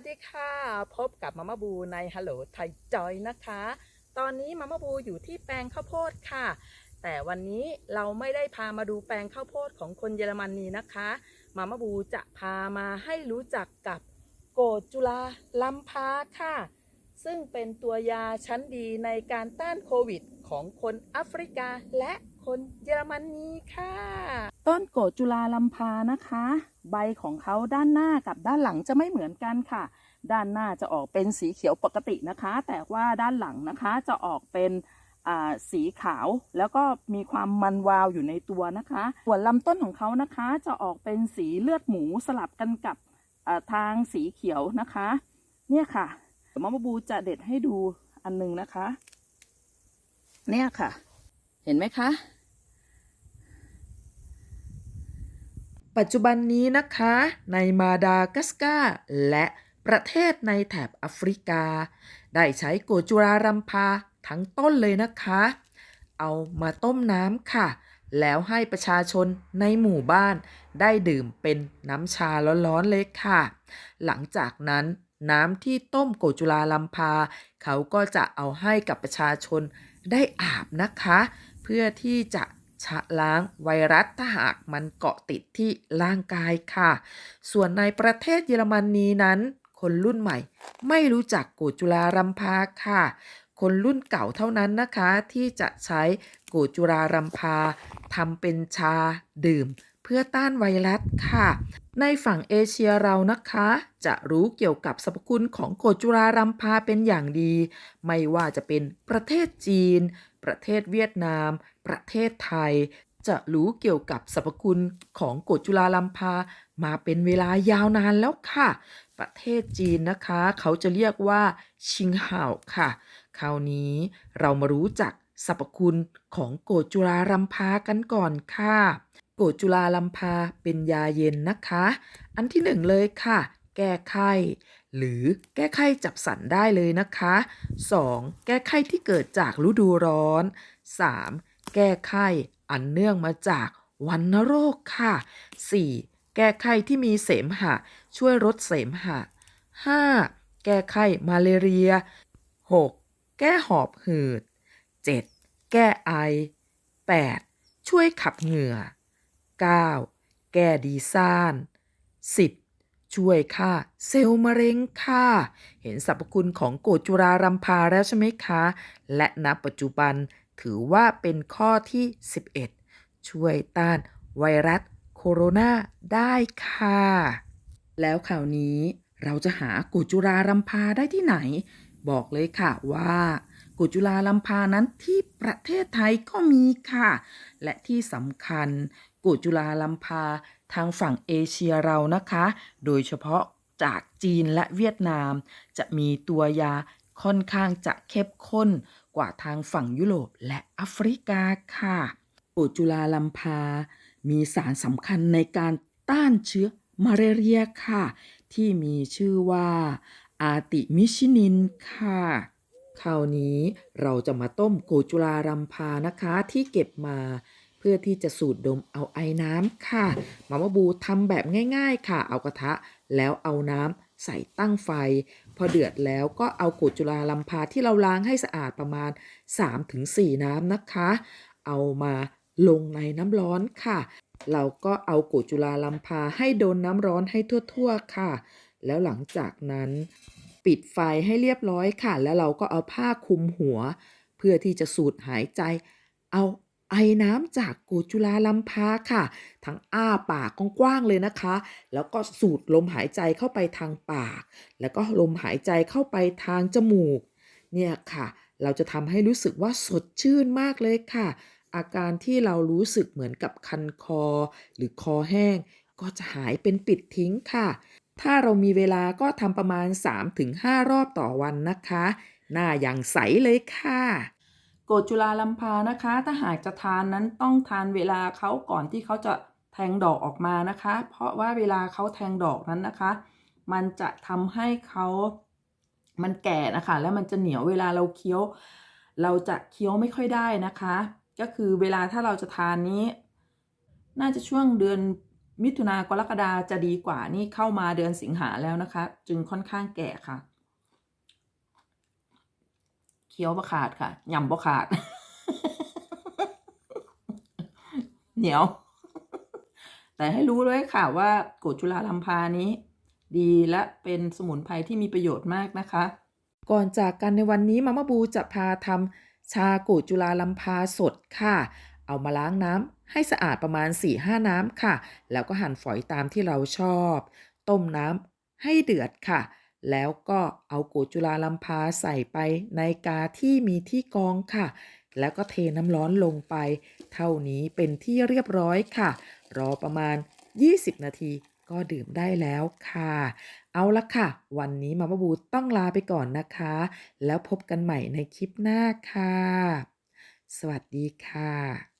วัสดีค่ะ พบกับมาม่าบูในฮัลโหลไทยจอยนะคะ ตอนนี้มาม่าบูอยู่ที่แปลงข้าวโพดค่ะ แต่วันนี้เราไม่ได้พามาดูแปลงข้าวโพดของคนเยอรมนนีนะคะมาม่าบูจะพามาให้รู้จักกับโกดจุลาลัมพาค่ะ ซึ่งเป็นตัวยาชั้นดีในการต้านโควิดของคนแอฟริกาและ คนเยอรมนีค่ะ ต้นโกจุลาลัมพานะคะ ใบของเขาด้านหน้ากับด้านหลังจะไม่เหมือนกันค่ะ ด้านหน้าจะออกเป็นสีเขียวปกตินะคะ แต่ว่าด้านหลังนะคะจะออกเป็นสีขาวแล้วก็มีความมันวาวอยู่ในตัวนะคะ ส่วนลำต้นของเขานะคะจะออกเป็นสีเลือดหมูสลับกันกับทางสีเขียวนะคะ เนี่ยค่ะเดี๋ยวมะมบูจะเด็ดให้ดูอันหนึงนะคะ เนี่ยค่ะ เห็นไหมคะ ปัจจุบันนี้นะคะ ในมาดากัสการ์และประเทศในแถบแอฟริกา ได้ใช้โกจุรารัมพาทั้งต้นเลยนะคะ เอามาต้มน้ำค่ะ แล้วให้ประชาชนในหมู่บ้านได้ดื่มเป็นน้ำชาร้อนๆเลยค่ะ หลังจากนั้นน้ำที่ต้มโกจุลาลัมพา เขาก็จะเอาให้กับประชาชนได้อาบนะคะ เพื่อที่จะ ชะล้างไวรัสถ้าหากมันเกาะติดที่ร่างกายค่ะ ส่วนในประเทศเยอรมนีนั้น คนรุ่นใหม่ ไม่รู้จักโกจุลารัมพาค่ะ คนรุ่นเก่าเท่านั้นนะคะ ที่จะใช้โกจุรารัมพาทำเป็นชาดื่ม พื่อต้านไวรัสค่ะ ในฝั่งเอเชียเรานะคะ จะรู้เกี่ยวกับสรรพคุณของโกจุรารัมพาเป็นอย่างดี ไม่ว่าจะเป็นประเทศจีน ประเทศเวียดนาม ประเทศไทย จะรู้เกี่ยวกับสรรพคุณของโกจุลาลัมพามาเป็นเวลายาวนานแล้วค่ะ ประเทศจีนนะคะ เขาจะเรียกว่าชิงห่าวค่ะ คราวนี้เรามารู้จักสรรพคุณของโกจุลาลัมพากันก่อนค่ะ โกจุลาลัมพาเป็นยาเย็นนะคะ อันที่หนึ่งเลยค่ะ แก้ไข้ หรือแก้ไข้จับสันได้เลยนะคะ 2. แก้ไข้ที่เกิดจากฤดูร้อน 3. แก้ไข้อันเนื่องมาจากวันโรคค่ะ 4. แก้ไข้ที่มีเสมหะ ช่วยลดเสมหะ 5. แก้ไข้มาเลเรีย 6. แก้หอบหืด 7. แก้ไอ 8. ช่วยขับเหงื่อ 9. แก้ดีซ่าน 10. ช่วยฆ่าเซลล์มะเร็งค่ะ เห็นสรรพคุณของโกจุรารัมพาแล้วใช่ไหมคะ และณปัจจุบันถือว่าเป็นข้อที่ 11 ช่วยต้านไวรัสโคโรนาได้ค่ะ แล้วข่าวนี้เราจะหากุจุราลัมพาได้ที่ไหน บอกเลยค่ะว่ากุจุราลัมพานั้นที่ประเทศไทยก็มีค่ะ และที่สำคัญ กุจุราลัมพาทางฝั่งเอเชียเรานะคะ โดยเฉพาะจากจีนและเวียดนาม จะมีตัวยาค่อนข้างจะเข้มข้นกว่าทางฝั่งยุโรปและแอฟริกาค่ะกุจุราลัมพา มีสารสำคัญในการต้านเชื้อมาเรียค่ะ ที่มีชื่อว่าอาติมิชินินค่ะคราวนี้เราจะมาต้มโกจุรารัมพานะคะที่เก็บมา พื่อที่จะสูดดมเอาไอ้น้ำค่ะมามาบูทำแบบง่าย ๆ ค่ะ เอากระทะแล้วเอาน้ำใส่ตั้งไฟ พอเดือดแล้วก็เอาโกจุราลัมพาที่เราล้างให้สะอาดประมาณ 3-4 น้ำนะคะ เอามาลงในน้ำร้อนค่ะ เราก็เอาโกจุลาลัมพาให้โดนน้ำร้อนให้ทั่วๆค่ะ แล้วหลังจากนั้นปิดไฟให้เรียบร้อยค่ะ แล้วเราก็เอาผ้าคลุมหัว เพื่อที่จะสูดหายใจ เอา ไอน้ำจากโกจุลาลัมพาค่ะ ทั้งอ้าปากกว้างๆเลยนะคะ แล้วก็สูดลมหายใจเข้าไปทางปาก แล้วก็ลมหายใจเข้าไปทางจมูก เนี่ยค่ะ เราจะทำให้รู้สึกว่าสดชื่นมากเลยค่ะ อาการที่เรารู้สึกเหมือนกับคันคอ หรือคอแห้ง ก็จะหายเป็นปิดทิ้งค่ะ ถ้าเรามีเวลาก็ทำประมาณ 3-5 รอบต่อวันนะคะ หน้าอย่างใสเลยค่ะ กดจุลาลัมพานะคะ ถ้าหากจะทานนั้นต้องทานเวลาเขาก่อนที่เขาจะแทงดอกออกมานะคะ เพราะว่าเวลาเขาแทงดอกนั้นนะคะ มันจะทำให้เขามันแก่นะคะ แล้วมันจะเหนียวเวลาเราเคี้ยว เราจะเคี้ยวไม่ค่อยได้นะคะ ก็คือเวลาถ้าเราจะทานนี้ น่าจะช่วงเดือนมิถุนากรกฎาจะดีกว่านี่เข้ามาเดือนสิงหาแล้วนะคะ จึงค่อนข้างแก่ค่ะ คี้ยวบะขาดค่ะยำบะขาด เหนียว แต่ให้รู้ด้วยค่ะว่าโกจุลาลัมพานี้ ดีและเป็นสมุนไพรที่มีประโยชน์มากนะคะ ก่อนจากกันในวันนี้มามาบูจะพาทำชาโกจุลาลัมพาสดค่ะ เอามาล้างน้ำให้สะอาดประมาณ 4-5 น้ำค่ะ แล้วก็หั่นฝอยตามที่เราชอบ ต้มน้ำให้เดือดค่ะ แล้วก็เอาโกจุลาลัมพาใส่ไปในกาที่มีที่กองค่ะ แล้วก็เทน้ำร้อนลงไป เท่านี้เป็นที่เรียบร้อยค่ะ รอประมาณ 20 นาทีก็ดื่มได้แล้วค่ะ เอาละค่ะ วันนี้มามาบูต้องลาไปก่อนนะคะ แล้วพบกันใหม่ในคลิปหน้าค่ะ สวัสดีค่ะ